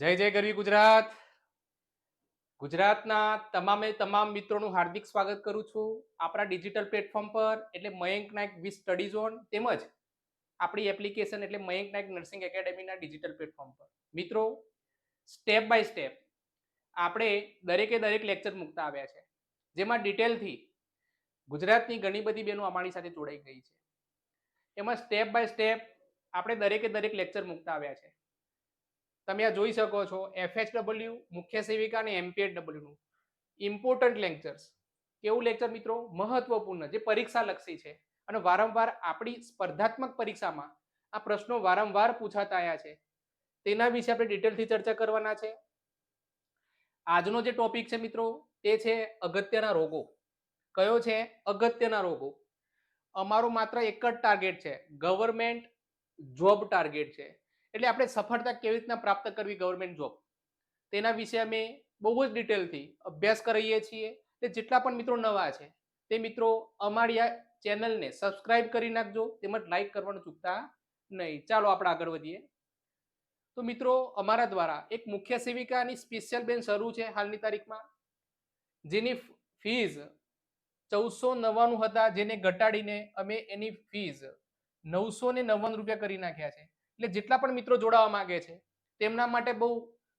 જય જય ગરવી ગુજરાત. ગુજરાતના તમામે તમામ મિત્રોનું હાર્દિક સ્વાગત કરું છું આપણા ડિજિટલ પ્લેટફોર્મ પર, એટલે Mayank Nayak V study zone તેમજ આપણી એપ્લિકેશન એટલે મયંક નાયક નર્સિંગ એકેડેમીના ડિજિટલ પ્લેટફોર્મ પર. મિત્રો, સ્ટેપ બાય સ્ટેપ આપણે દરેકે દરેક લેક્ચર મૂકતા આવ્યા છે, જેમાં ડિટેલથી ગુજરાતની ઘણી બધી બહેનો અમારી સાથે જોડાઈ ગઈ છે. એમાં સ્ટેપ બાય સ્ટેપ આપણે દરેકે દરેક લેક્ચર મૂકતા આવ્યા છે. તમે આ જોઈ શકો છો એફએચડબલ્યુ મુખ્ય સેવિકા અને એમપીએચડબલ્યુનું ઇમ્પોર્ટન્ટ લેક્ચર્સ કેવું લેક્ચર મિત્રો? મહત્વપૂર્ણ, જે પરીક્ષા લક્ષી છે. અને વારંવાર આપણી સ્પર્ધાત્મક પરીક્ષામાં આ પ્રશ્નો વારંવાર પૂછાતા આવ્યા છે. તેના વિશે આપણે ડિટેલથી ચર્ચા કરવાના છે. આજનો જે ટોપિક છે મિત્રો, તે છે અગત્યના રોગો. કયો છે? અગત્યના રોગો. અમારો માત્ર એક જ ટાર્ગેટ છે. ગવર્મેન્ટ જોબ ટાર્ગેટ છે. એટલે આપણે સફળતા કેવી રીતના પ્રાપ્ત કરવી ગવર્મેન્ટ જોબ તેના વિશે અમે બહુ જ ડિટેલથી અભ્યાસ કરીએ છીએ. તે જેટલા પણ મિત્રો નવા છે, તે મિત્રો અમારી આ ચેનલને સબસ્ક્રાઇબ કરી નાખજો, તેમજ લાઈક કરવાનું ચૂકતા નહીં. ચાલો આપણે આગળ વધીએ. તો મિત્રો, અમારા દ્વારા એક મુખ્ય સેવિકાની સ્પેશિયલ બેન શરૂ છે હાલની તારીખમાં, જેની ફીઝ ચૌદસો નવ્વાણું હતા, જેને ઘટાડીને અમે એની ફીઝ નવસો ને નવ્વાણું રૂપિયા કરી નાખ્યા છે. એટલે જેટલા પણ મિત્રો જોડાવા માંગે છે, તેમના માટે બહુ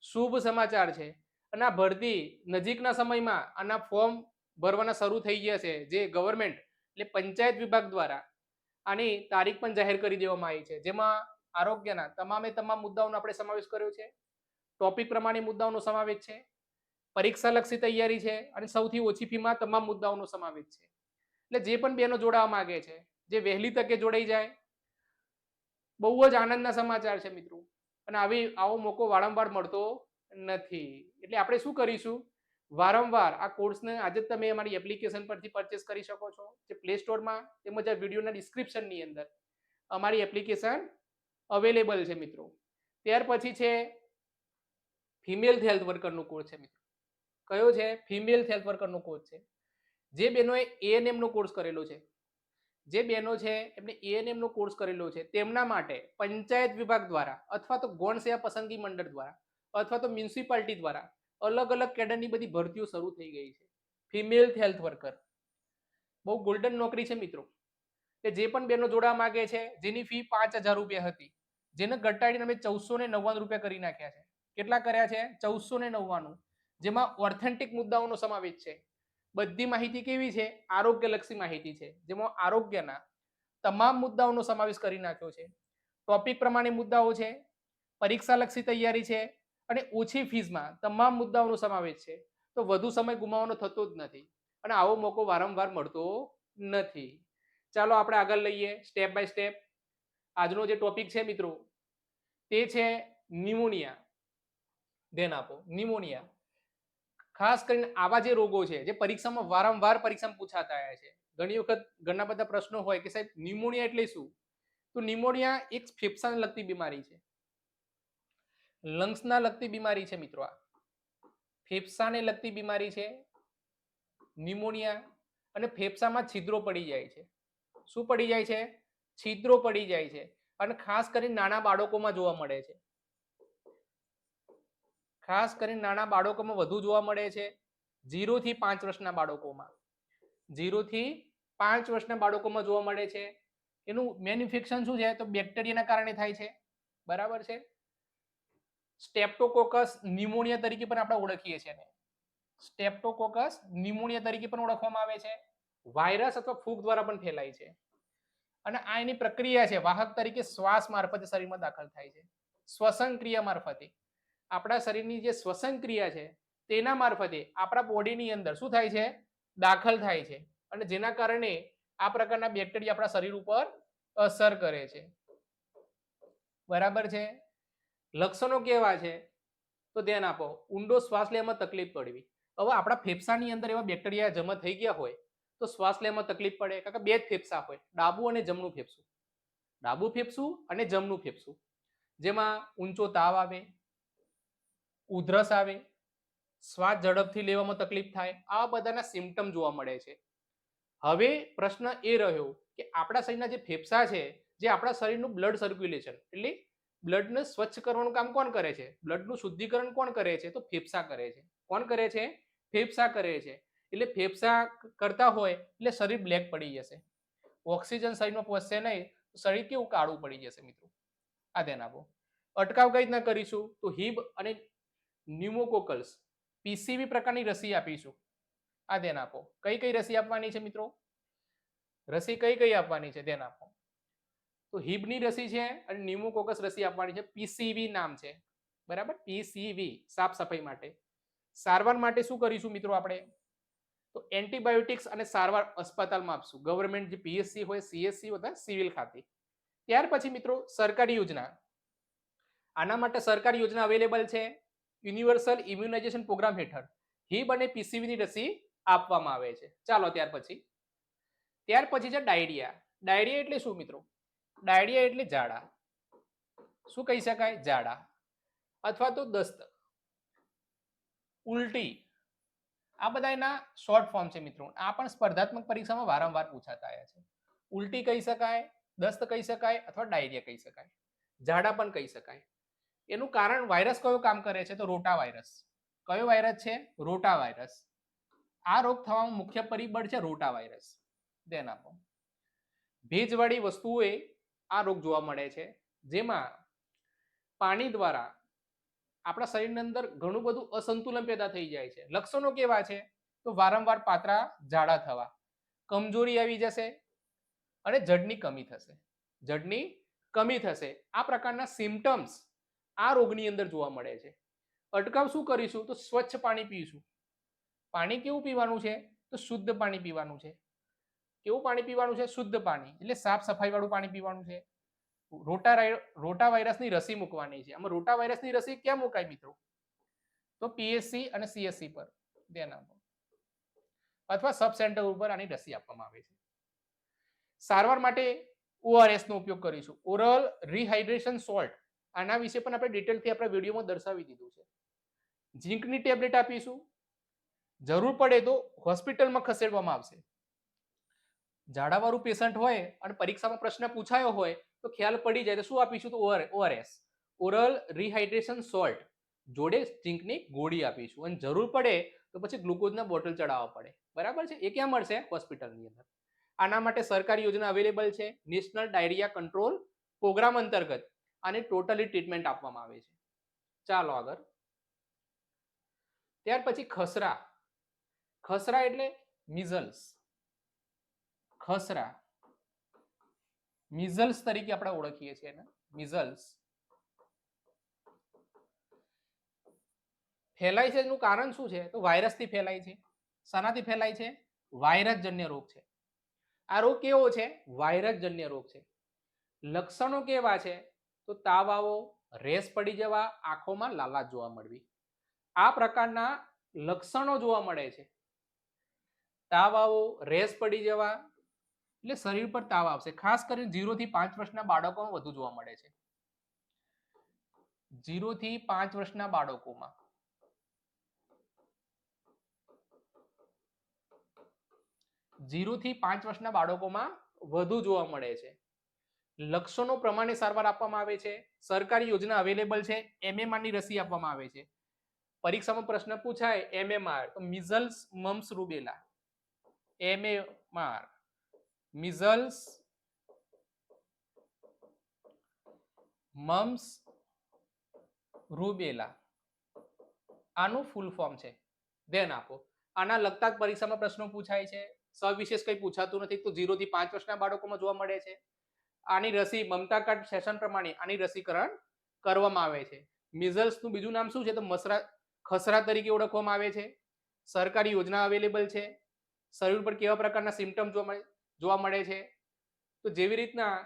શુભ સમાચાર છે. અને આ ભરતી નજીકના સમયમાં આના ફોર્મ ભરવાના શરૂ થઈ ગયા છે, જે ગવર્મેન્ટ એટલે પંચાયત વિભાગ દ્વારા આની તારીખ પણ જાહેર કરી દેવામાં આવી છે. જેમાં આરોગ્યના તમામે તમામ મુદ્દાઓનો આપણે સમાવેશ કર્યો છે. ટોપિક પ્રમાણે મુદ્દાઓનો સમાવેશ છે. પરીક્ષાલક્ષી તૈયારી છે અને સૌથી ઓછી ફીમાં તમામ મુદ્દાઓનો સમાવેશ છે. એટલે જે પણ બહેનો જોડાવા માગે છે, જે વહેલી તકે જોડાઈ જાય બહુ જ આનંદના સમાચાર છે મિત્રો. અને આવી, આવો મોકો વારંવાર મળતો નથી. એટલે આપણે શું કરીશું? વારંવાર આ કોર્સને આજે જ તમે અમારી એપ્લિકેશન પરથી પરચેસ કરી શકો છો. જે પ્લે સ્ટોરમાં તેમજ આ વિડીયોના ડિસ્ક્રિપ્શનની અંદર અમારી એપ્લિકેશન અવેલેબલ છે મિત્રો. ત્યાર પછી છે ફિમેલ હેલ્થ વર્કરનો કોર્સ છે મિત્રો. કયો છે? ફિમેલ હેલ્થ વર્કરનો કોર્સ છે. જે બહેનોએ એએનએમનો કોર્સ કરેલો છે. જે બહેનો છે, એમને એએનએમનો કોર્સ કરેલો છે, તેમના માટે પંચાયત વિભાગ દ્વારા અથવા તો ગૌણ સેવા પસંદગી મંડળ દ્વારા અથવા તો મ્યુનિસિપાલિટી દ્વારા અલગ અલગ કેડરની બધી ભરતીઓ શરૂ થઈ ગઈ છે. ફિમેલ હેલ્થ વર્કર બહુ ગોલ્ડન નોકરી છે મિત્રો. કે જે પણ બહેનો જોડાવા માંગે છે, જેની ફી પાંચ હજાર રૂપિયા હતી, જેને ઘટાડીને અમે ચૌદસો ને નવ્વાણું રૂપિયા કરી નાખ્યા છે. કેટલા કર્યા છે? ચૌદસો ને નવ્વાણું. જેમાં ઓથેન્ટિક મુદ્દાઓનો સમાવેશ છે. બધી માહિતી કેવી છે? આરોગ્યલક્ષી માહિતી છે. જેમાં આરોગ્યના તમામ મુદ્દાઓનો સમાવેશ કરી નાખ્યો છે. ટોપિક પ્રમાણે મુદ્દાઓ છે. પરીક્ષાલક્ષી તૈયારી છે. અને ઓછી ફીઝમાં તમામ મુદ્દાઓનો સમાવેશ છે. તો વધુ સમય ગુમાવવાનો થતો જ નથી. અને આવો મોકો વારંવાર મળતો નથી. ચાલો આપણે આગળ લઈએ સ્ટેપ બાય સ્ટેપ આજનો જે ટોપિક છે મિત્રો, તે છે નિમોનિયા ધ્યાન આપો નિમોનિયા ખાસ કરીને આવા જે રોગો છે, જે પરીક્ષામાં વારંવાર પરીક્ષામાં પૂછાતા આવ્યા છે. ઘણી વખત ઘણા બધા પ્રશ્નો હોય કે સાહેબ નિમોનિયા એટલે શું? તો નિમોનિયા એક ફેફસાને લગતી બીમારી છે. લંગ્સના લગતી બીમારી છે મિત્રો આ. ફેફસાને લગતી બીમારી છે નિમોનિયા અને ફેફસામાં છિદ્રો પડી જાય છે. શું પડી જાય છે? છિદ્રો પડી જાય છે. અને ખાસ કરીને નાના બાળકોમાં જોવા મળે છે. ખાસ કરીને નાના બાળકોમાં વધુ જોવા મળે છે ઝીરોથી પાંચ વર્ષના બાળકોમાં. જીરોથી પાંચ વર્ષના બાળકોમાં જોવા મળે છે. એનું મેન્યુફેક્શન શું છે? તો બેક્ટેરિયાના કારણે થાય છે. બરાબર છે? સ્ટેપ્ટોકોકસ ન્યુમોનિયા તરીકે પણ આપણે ઓળખીએ છીએ એને. સ્ટેપ્ટોકોકસ ન્યુમોનિયા તરીકે પણ ઓળખવામાં આવે છે. વાયરસ અથવા ફૂગ દ્વારા પણ ફેલાય છે. અને આ એની પ્રક્રિયા છે, વાહક તરીકે શ્વાસ મારફતે શરીરમાં દાખલ થાય છે. શ્વસન ક્રિયા મારફતે. આપણા શરીરની જે શ્વસન ક્રિયા છે, તેના મારફતે આપણા બોડીની અંદર શું થાય છે? દાખલ થાય છે. અને જેના કારણે આ પ્રકારના બેક્ટેરિયા આપણા શરીર ઉપર અસર કરે છે. બરાબર છે? લક્ષણો કેવા છે? તો ધ્યાન આપો. ઊંડો શ્વાસ લેવામાં તકલીફ પડવી. હવે આપણા ફેફસાની અંદર એવા બેક્ટેરિયા જમા થઈ ગયા હોય, તો શ્વાસ લેવામાં તકલીફ પડે કારણ કે બે જ ફેફસા હોય, ડાબુ અને જમણું ફેફસું. ડાબું ફેફસું અને જમણું ફેફસું. જેમાં ઊંચો તાવ આવે ઉધરસ આવે, શ્વાસ ઝડપથી લેવામાં તકલીફ થાય આ બધાના સિમ્ટમ જોવા મળે છે. હવે પ્રશ્ન એ રહ્યો કે આપણા શરીરના જે ફેફસા છે, જે આપણા શરીરનું બ્લડ સર્ક્યુલેશન એટલે બ્લડને સ્વચ્છ કરવાનું કામ કોણ કરે છે? બ્લડનું શુદ્ધિકરણ કોણ કરે છે? તો ફેફસા કરે છે. કોણ કરે છે? ફેફસા કરે છે. એટલે ફેફસા કરતા હોય, એટલે શરીર બ્લેક પડી જશે. ઓક્સિજન શરીરમાં પહોંચશે નહીં, તો શરીર કેવું કાળું પડી જશે મિત્રો? આ ધ્યાન આપો. અટકાવ કઈ રીતના કરીશું? તો હિબ અને ન્યુમોકોકલ્સ પીસીવી પ્રકારની રસી આપીશું. આ ધ્યાન આપો. કઈ કઈ રસી આપવાની છે મિત્રો? રસી કઈ કઈ આપવાની છે? ધ્યાન આપો. તો હિબની રસી છે અને ન્યુમોકોકસ રસી આપવાની છે. પીસીવી નામ છે. બરાબર? પીસીવી સાફ સફાઈ માટે. સારવાર માટે શું કરીશું મિત્રો આપણે? તો એન્ટીબાયોટિક્સ અને સારવાર અસ્પતાલમાં આપશું. ગવર્મેન્ટ જે પીએસસી હોય સીએસસી હોય સિવિલ ખાતે. ત્યાર પછી મિત્રો સરકારી યોજના. આના માટે સરકારી યોજના અવેલેબલ છે. યુનિવર્સલ ઇમ્યુનાઇઝેશન પ્રોગ્રામ હેઠળ હિબ અને પીસીવીની રસી આપવામાં આવે છે. ચાલો ત્યાર પછી. ત્યાર પછી છે ડાયરિયા. ડાયરિયા એટલે શું મિત્રો? ડાયરિયા એટલે ઝાડા. શું કહી શકાય? ઝાડા. અથવા તો દસ્ત. ઉલટી. આ બધા એના શોર્ટ ફોર્મ છે મિત્રો. આ પણ સ્પર્ધાત્મક પરીક્ષામાં વારંવાર પૂછાતા આવ્યા છે. ઉલટી કહી શકાય, દસ્ત કહી શકાય અથવા ડાયરિયા કહી શકાય. ઝાડા પણ કહી શકાય. એનું કારણ વાયરસ કયો કામ કરે છે? તો રોટા વાયરસ કયો વાયરસ છે? રોટા વાયરસ આ રોગ થવાનું મુખ્ય પરિબળ છે રોટા વાયરસ ધ્યાન આપો. ભેજવાળી વસ્તુઓએ આ રોગ જોવા મળે છે. જેમાં પાણી દ્વારા આપણા શરીરની અંદર ઘણું બધું અસંતુલન પેદા થઈ જાય છે. લક્ષણો કેવા છે? તો વારંવાર પાતળા, જાડા થવા. કમજોરી આવી જશે અને જડની કમી થશે. જડની કમી થશે. આ પ્રકારના સિમ્ટમ્સ આ રોગની અંદર જોવા મળે છે. અટકાવ શું કરીશું? તો સ્વચ્છ પાણી પીશું. પાણી કેવું પીવાનું છે? તો શુદ્ધ પાણી પીવાનું છે. કેવું પાણી પીવાનું છે? શુદ્ધ પાણી. એટલે સાફ સફાઈ વાળું પાણી પીવાનું છે. રોટા રોટા વાયરસની રસી મૂકવાની છે. આમાં રોટા વાયરસની રસી ક્યાં મુકાય મિત્રો? તો પીએસસી અને સીએસસી પર ધ્યાન આપો. અથવા સબ સેન્ટર ઉપર આની રસી આપવામાં આવે છે. સારવાર માટે ઓઆરએસ નો ઉપયોગ કરીશું. Oral rehydration salt. આના વિશે પણ આપણે ડિટેલથી આપણા વિડીયોમાં દર્શાવી દીધું છે. ઝીંકની ટેબ્લેટ આપીશું. જરૂર પડે તો હોસ્પિટલમાં ખસેડવામાં આવશે. ઝાડાવાળું પેશન્ટ હોય અને પરીક્ષામાં પ્રશ્ન પૂછાયો હોય તો ખ્યાલ પડી જાય તો શું આપીશું તો ઓઆરએસ ઓરલ રિહાઇડ્રેશન સોલ્ટ જોડે ઝીંકની ગોળી આપીશું. અને જરૂર પડે તો પછી ગ્લુકોઝના બોટલ ચડાવવા પડે. બરાબર છે? એ ક્યાં મળશે? હોસ્પિટલની અંદર. આના માટે સરકારી યોજના અવેલેબલ છે. નેશનલ ડાયરિયા કંટ્રોલ પ્રોગ્રામ અંતર્ગત. આને ટોટલી ટ્રીટમેન્ટ આપવામાં આવે છે. ચાલો આગળ. ત્યાર પછી ખસરા. ખસરા એટલે મિઝલ્સ ખસરા. મિઝલ્સ તરીકે આપણે ઓળખીએ છીએ મિઝલ્સ ફેલાય છે એનું કારણ શું છે? તો વાયરસથી ફેલાય છે. શાનાથી ફેલાય છે? વાયરસજન્ય રોગ છે. આ રોગ કેવો છે? વાયરસજન્ય રોગ છે. લક્ષણો કેવા છે? તો તાવ આવો રેસ પડી જવા, આંખોમાં લાલાશ જોવા મળવી. આ પ્રકારના લક્ષણો જોવા મળે છે. તાવ આવો રેસ પડી જવા, એટલે શરીર પર તાવ આવશે. ખાસ કરીને ઝીરો થી પાંચ વર્ષના બાળકોમાં વધુ જોવા મળે છે. ઝીરો થી પાંચ વર્ષના બાળકોમાં. ઝીરો થી પાંચ વર્ષના બાળકોમાં વધુ જોવા મળે છે. લક્ષણો પ્રમાણે સારવાર આપવામાં આવે છે, સરકારી યોજના અવેલેબલ છે એમએમઆરની રસી આપવામાં આવે છે. પરીક્ષામાં પ્રશ્ન પૂછાય, એમએમઆર, તો measles mumps rubella. MMR, measles mumps rubella. આનું ફૂલ ફોર્મ છે. ધ્યાન આપો. આના લગતા પરીક્ષામાં પ્રશ્નો પૂછાય છે. સવિશેષ કંઈ પૂછાતું નથી, તો થી પાંચ વર્ષના બાળકોમાં જોવા મળે છે. આની રસી મમતા કાર્ડ સેશન પ્રમાણે આની રસીકરણ કરવામાં આવે છે. મિઝલ્સનું બીજું નામ શું છે? તો મસરા, ખસરા તરીકે ઓળખવામાં આવે છે. સરકારી યોજના અવેલેબલ છે. શરીર પર કેવા પ્રકારના સિમ્ટમ જોવા મળે જોવા મળે છે? તો જેવી રીતના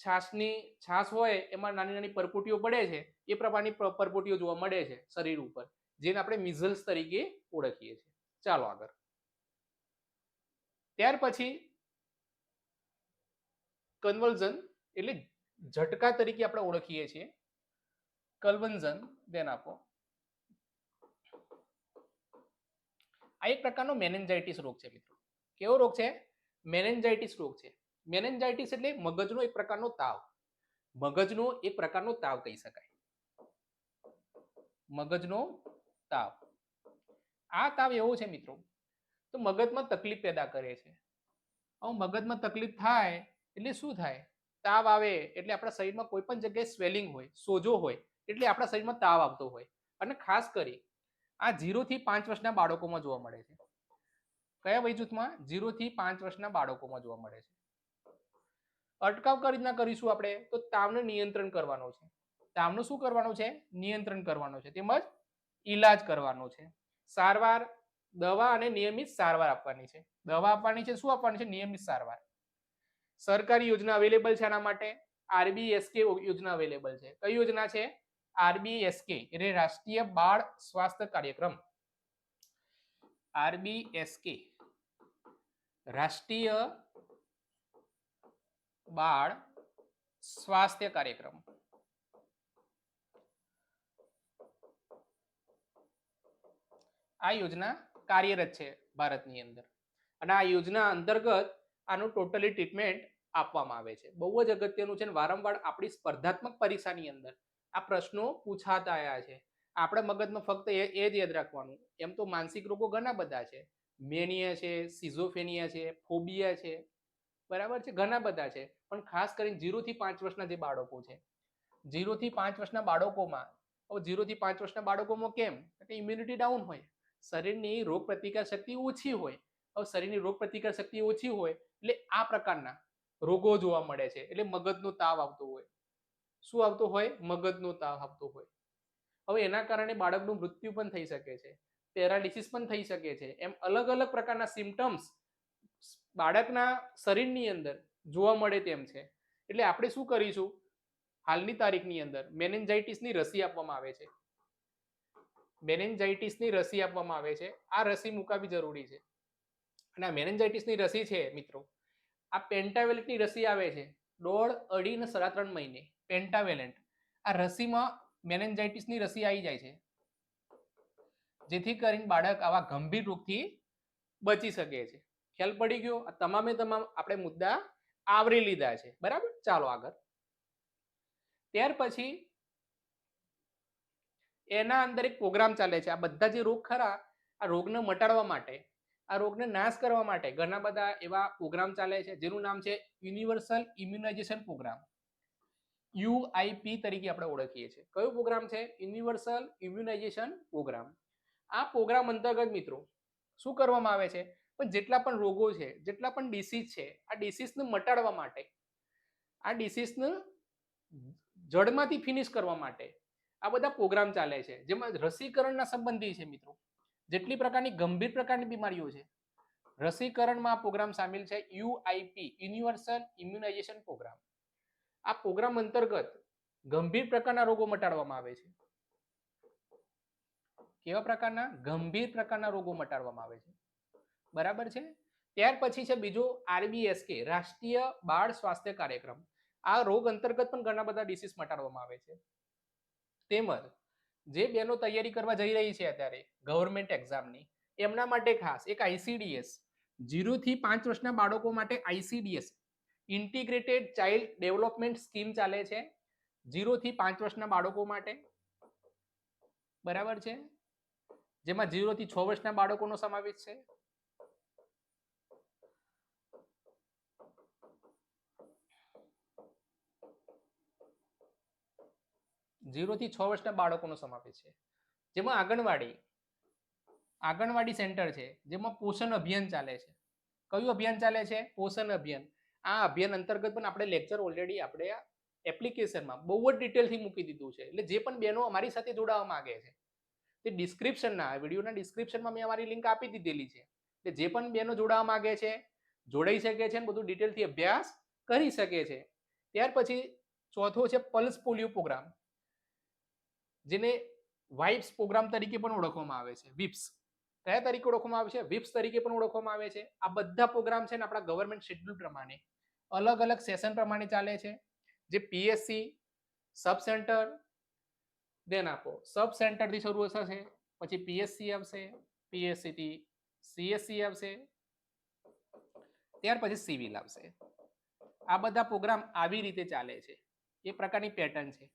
છાશની, છાશ હોય, એમાં નાની નાની પરપોટીઓ પડે છે, એ પ્રમાણની પરપોટીઓ જોવા મળે છે શરીર ઉપર, જેને આપણે મિઝલ્સ તરીકે ઓળખીએ છીએ. ચાલો આગળ. ત્યાર પછી કન્વલ્ઝન એટલે ઝટકા તરીકે આપણે ઓળખીએ છીએ. કન્વલ્ઝન ધ્યાન આપો. આ એક પ્રકારનો મેનેન્જાઇટિસ રોગ છે મિત્રો. કેવો રોગ છે? મેનેન્જાઇટિસ રોગ છે. મેનેન્જાઇટિસ એટલે મગજનો એક પ્રકારનો તાવ. મગજનો એક પ્રકારનો તાવ કહી શકાય. મગજનો તાવ. આ તાવ એવો છે મિત્રો. તો મગજમાં તકલીફ પેદા કરે છે. મગજમાં તકલીફ થાય એટલે શું થાય? તાવ આવે એટલે આપણા શરીરમાં કોઈ પણ જગ્યાએ સ્વેલિંગ હોય, સોજો હોય, એટલે આપણા શરીરમાં તાવ આવતો હોય. અને ખાસ કરી, આ થી પાંચ વર્ષના બાળકોમાં જોવા મળે છે. કયા વય જૂથમાં થી પાંચ વર્ષના બાળકોમાં જોવા મળે છે. અટકાવ કઈ રીતના કરીશું આપણે? તો તાવને નિયંત્રણ કરવાનો છે. તાવનું શું કરવાનું છે? નિયંત્રણ કરવાનો છે. તેમજ ઈલાજ કરવાનો છે. સારવાર દવા અને નિયમિત સારવાર આપવાની છે. દવા આપવાની છે, શું આપવાની છે? નિયમિત સારવાર. સરકારી યોજના અવેલેબલ છે આના માટે? આરબીએસકે યોજના અવેલેબલ છે. કઈ યોજના છે? આરબીએસકે, એટલે રાષ્ટ્રીય બાળ સ્વાસ્થ્ય કાર્યક્રમ. આરબીએસકે, રાષ્ટ્રીય બાળ સ્વાસ્થ્ય કાર્યક્રમ. આ યોજના કાર્યરત છે ભારતની અંદર. અને આ યોજના અંતર્ગત આનું ટોટલી ટ્રીટમેન્ટ આપવામાં આવે છે. બહુ જ અગત્યનું છે અને વારંવાર આપણી સ્પર્ધાત્મક પરીક્ષાની અંદર આ પ્રશ્નો પૂછાતા આવ્યા છે. આપણે મગજમાં ફક્ત એ જ યાદ રાખવાનું. એમ તો માનસિક રોગો ઘણા બધા છે. મેનિયા છે સિઝોફેનિયા છે ફોબિયા છે. બરાબર છે, ઘણા બધા છે. પણ ખાસ કરીને ઝીરોથી પાંચ વર્ષના જે બાળકો છે. ઝીરોથી પાંચ વર્ષના બાળકોમાં, હવે ઝીરો પાંચ વર્ષના બાળકોમાં કેમ? કે ઇમ્યુનિટી ડાઉન હોય. શરીરની રોગ પ્રતિકાર શક્તિ ઓછી હોય. શરીરની રોગ પ્રતિકાર શક્તિ ઓછી હોય એટલે આ પ્રકારના રોગો જોવા મળે છે. એટલે મગજનો તાવ આવતો હોય. શું આવતો હોય? મગજનો તાવ આવતો હોય. હવે એના કારણે બાળકનું મૃત્યુ પણ થઈ શકે છે. પેરાલિસિસ પણ થઈ શકે છે. એમ અલગ અલગ પ્રકારના સિમ્ટમ્સ બાળકના શરીરની અંદર જોવા મળે તેમ છે. એટલે આપણે શું કરીશું? હાલની તારીખની અંદર મેનેન્જાઇટિસની રસી આપવામાં આવે છે. મેનેન્જાઇટિસની રસી આપવામાં આવે છે. આ રસી મુકાવી જરૂરી છે. અને આ મેનેન્જાઇટિસની રસી છે, મિત્રો. આ પેન્ટાવેલેન્ટની રસી આવે છે, દોઢ, અઢી ને સાડા ત્રણ મહિને. પેન્ટાવેલેન્ટ આ રસીમાં મેનેન્જાઇટિસની રસી આવી જાય છે. જેથી કરીને બાળક આવા ગંભીર રોગથી બચી શકે છે. ખ્યાલ પડી ગયો? આ તમામે તમામ આપણે મુદ્દા આવરી લીધા છે. બરાબર? ચાલો આગળ. ત્યાર પછી એના અંદર એક પ્રોગ્રામ ચાલે છે. આ બધા જે રોગ ખરા, આ રોગને મટાડવા માટે આ રોગને નાશ કરવા માટે ઘણા બધા એવા પ્રોગ્રામ ચાલે છે, જેનું નામ છે યુનિવર્સલ ઇમ્યુનાઇઝેશન પ્રોગ્રામ યુઆઈપી તરીકે આપણે ઓળખીએ છીએ. કયો પ્રોગ્રામ છે? યુનિવર્સલ ઇમ્યુનાઇઝેશન પ્રોગ્રામ આ પ્રોગ્રામ અંતર્ગત મિત્રો, શું કરવામાં આવે છે? પણ જેટલા પણ રોગો છે, જેટલા પણ ડિસીઝ છે, આ ડિસીઝને મટાડવા માટે, આ ડિસીઝને જડમાંથી ફિનિશ કરવા માટે આ બધા પ્રોગ્રામ ચાલે છે. જેમાં રસીકરણના સંબંધી છે મિત્રો. જેટલી પ્રકારની ગંભીર પ્રકારની બીમારીઓ છે. રસીકરણમાં પ્રોગ્રામ સામેલ છે U I P, universal immunisation programme. આ પ્રોગ્રામ અંતર્ગત ગંભીર પ્રકારના રોગો મટાડવામાં આવે છે. કેવા પ્રકારના? ગંભીર પ્રકારના રોગો મટાડવામાં આવે છે. બરાબર છે? ત્યાર પછી છે બીજો આરબીએસકે, રાષ્ટ્રીય બાળ સ્વાસ્થ્ય કાર્યક્રમ. આ રોગ અંતર્ગત પણ ઘણા બધા ડિસીઝ મટાડવામાં આવે છે. તેમજ જે બહેનો તૈયારી કરવા જઈ રહી છે અત્યારે ગવર્મેન્ટ એક્ઝામની એમના માટે ખાસ એક આઈસીડીએસ જીરોથી પાંચ વર્ષના બાળકો માટે I C D S integrated child development scheme ચાલે છે જીરોથી પાંચ વર્ષના બાળકો માટે. બરાબર છે? જેમાં જીરોથી છ વર્ષના બાળકોનો સમાવેશ છે. જીરો થી છ વર્ષના બાળકોનો સમાવેશ છે. જેમાં આંગણવાડી આંગણવાડી સેન્ટર છે, જેમાં પોષણ અભિયાન ચાલે છે. કયું અભિયાન ચાલે છે? પોષણ અભિયાન. આ અભિયાન અંતર્ગત પણ આપણે લેક્ચર ઓલરેડી આપણે એપ્લિકેશનમાં બહુ જ ડિટેલથી મૂકી દીધું છે. એટલે જે પણ બહેનો અમારી સાથે જોડાવા માગે છે, તે ડિસ્ક્રિપ્શનના વિડીયોના ડિસ્ક્રિપ્શનમાં મેં અમારી લિંક આપી દીધેલી છે. એટલે જે પણ બહેનો જોડાવા માગે છે, જોડાઈ શકે છે અને બધું ડિટેલથી અભ્યાસ કરી શકે છે. ત્યાર પછી ચોથો છે પલ્સ પોલિયો પ્રોગ્રામ. જેને વાઇપ્સ પ્રોગ્રામ તરીકે પણ ઓળખવામાં આવે છે. વિપ્સ. કયા તરીકે ઓળખવામાં આવે છે? વિપ્સ તરીકે પણ ઓળખવામાં આવે છે. આ બધા પ્રોગ્રામ છે ને આપણા ગવર્મેન્ટ શેડ્યુલ પ્રમાણે અલગ અલગ સેશન પ્રમાણે ચાલે છે. જે પીએસસી સબ સેન્ટર દેન આપો. સબ સેન્ટરથી શરૂ થશે, પછી પીએસસી આવશે પીએસસીથી સીએસસી આવશે, ત્યાર પછી સિવિલ આવશે. આ બધા પ્રોગ્રામ આવી રીતે ચાલે છે. એ પ્રકારની પેટર્ન છે.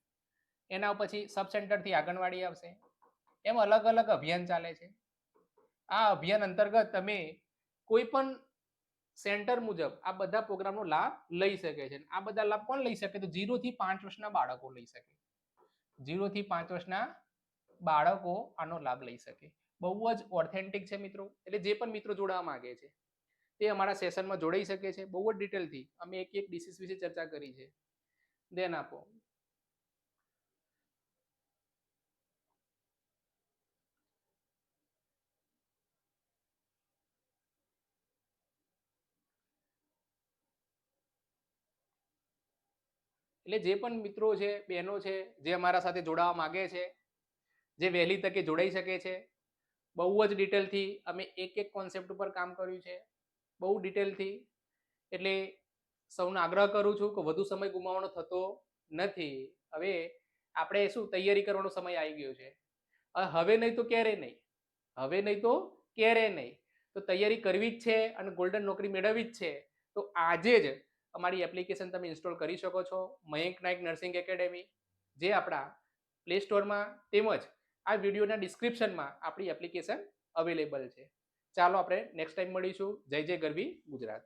એના પછી સબ સેન્ટરથી આંગણવાડી આવશે. એમ અલગ અલગ અભિયાન ચાલે છે. આ અભિયાન અંતર્ગત તમે કોઈ પણ સેન્ટર મુજબ આ બધા પ્રોગ્રામનો લાભ લઈ શકે છે. આ બધા લાભ કોણ લઈ શકે? તો જીરોથી પાંચ વર્ષના બાળકો લઈ શકે. જીરોથી પાંચ વર્ષના બાળકો આનો લાભ લઈ શકે. બહુ જ ઓથેન્ટિક છે મિત્રો. એટલે જે પણ મિત્રો જોડાવા માંગે છે, તે અમારા સેશનમાં જોડાઈ શકે છે. બહુ જ ડિટેલથી અમે એક એક ડિસીઝ વિશે ચર્ચા કરી છે. દેન આપો. એટલે જે પણ મિત્રો છે, બહેનો છે, જે અમારા સાથે જોડાવા માગે છે, જે વહેલી તકે જોડાઈ શકે છે, બહુ જ ડિટેલથી અમે એક એક કોન્સેપ્ટ ઉપર કામ કર્યું છે. બહુ ડિટેલથી. એટલે સૌને આગ્રહ કરું છું કે વધુ સમય ગુમાવવાનો થતો નથી. હવે આપણે શું તૈયારી કરવાનો સમય આવી ગયો છે. હવે નહીં તો ક્યારે નહીં? હવે નહીં તો ક્યારે નહીં? તો તૈયારી કરવી જ છે અને ગોલ્ડન નોકરી મેળવવી જ છે. તો આજે જ અમારી એપ્લિકેશન તમે ઇન્સ્ટોલ કરી શકો છો, મયંક નાયક નર્સિંગ એકેડેમી જે આપણા પ્લે સ્ટોરમાં તેમજ આ વિડીયોના ડિસ્ક્રિપ્શનમાં આપણી એપ્લિકેશન અવેલેબલ છે. ચાલો આપણે નેક્સ્ટ ટાઈમ મળીશું. જય જય ગરવી ગુજરાત.